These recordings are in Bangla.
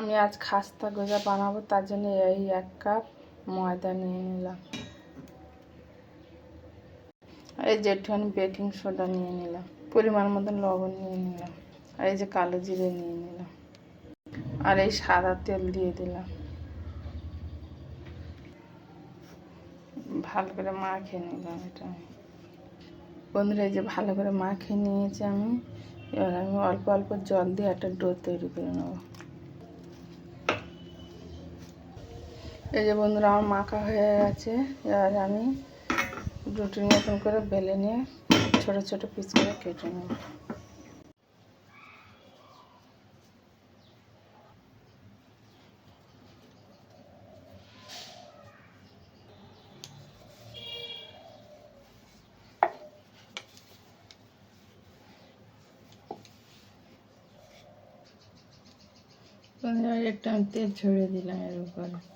আমি আজ খাস্তা গজা বানাবো, তার জন্য এই এক কাপ ময়দা নিয়ে নিলাম। এই যে একটুখানি বেকিং সোডা নিয়ে নিলাম, পরিমাণ মতন লবণ নিয়ে নিলাম, আর এই যে কালো জিরে নিয়ে নিলাম, আর এই সাদা তেল দিয়ে দিলাম। ভালো করে মাখিয়ে নিলাম এটা। আমি বন্ধুরা, এই যে ভালো করে মাখিয়ে নিয়েছি আমি, এবার আমি অল্প অল্প জল দিয়ে একটা ডো তৈরি করে নেব। এই যে বন্ধুরা, আমার মাখা হয়ে গেছে। এবার আমি রুটির মতন করে বেলে নিয়ে ছোট ছোট পিস করে কেটে নেব। একটা আমি তেল ছড়িয়ে দিলাম এর উপরে।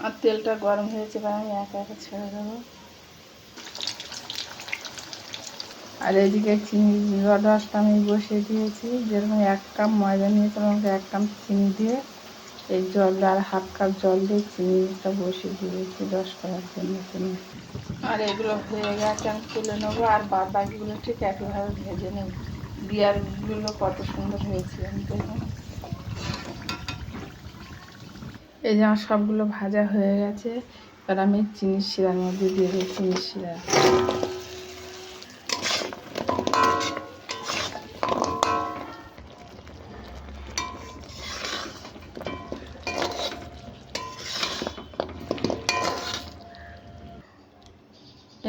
আর তেলটা গরম হয়েছে এবার আমি একা একা ছেড়ে দেবো। আর এদিকে চিনি রসটা আমি বসিয়ে দিয়েছি। যেরকম এক কাপ ময়দা নিয়েছিলাম, আমাকে এক কাপ চিনি দিয়ে এই জল আর হাফ কাপ জল দিয়ে চিনিটা বসিয়ে দিয়েছি দশ করার জন্য চিনি। আর এগুলো হয়ে গেছে, আমি তুলে নেব। আর বাদ বাকিগুলো ঠিক একইভাবে ভেজে নেব। বিয়ারগুলো কত সুন্দর হয়েছে, আমি দেখুন এই যে আমার সবগুলো ভাজা হয়ে গেছে, এবার আমি চিনির শিরার মধ্যে দিয়ে দিই চিনির শিরা।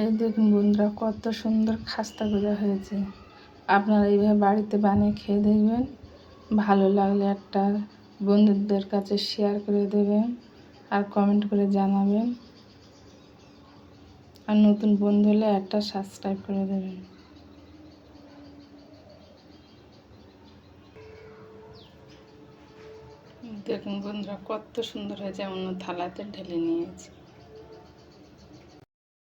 এই দেখুন বন্ধুরা, কত সুন্দর খাস্তা গোজা হয়েছে। আপনারা এইভাবে বাড়িতে বানিয়ে খেয়ে দেখবেন, ভালো লাগলে একটা বন্ধুদের কাছে শেয়ার করে দেবেন আর কমেন্ট করে জানাবেন আর নতুন বন্ধু হলে একটা সাবস্ক্রাইব করে দেবেন দেখুন বন্ধুরা, কত সুন্দর হয়েছে অন্য থালাতে ঢেলে নিয়েছি।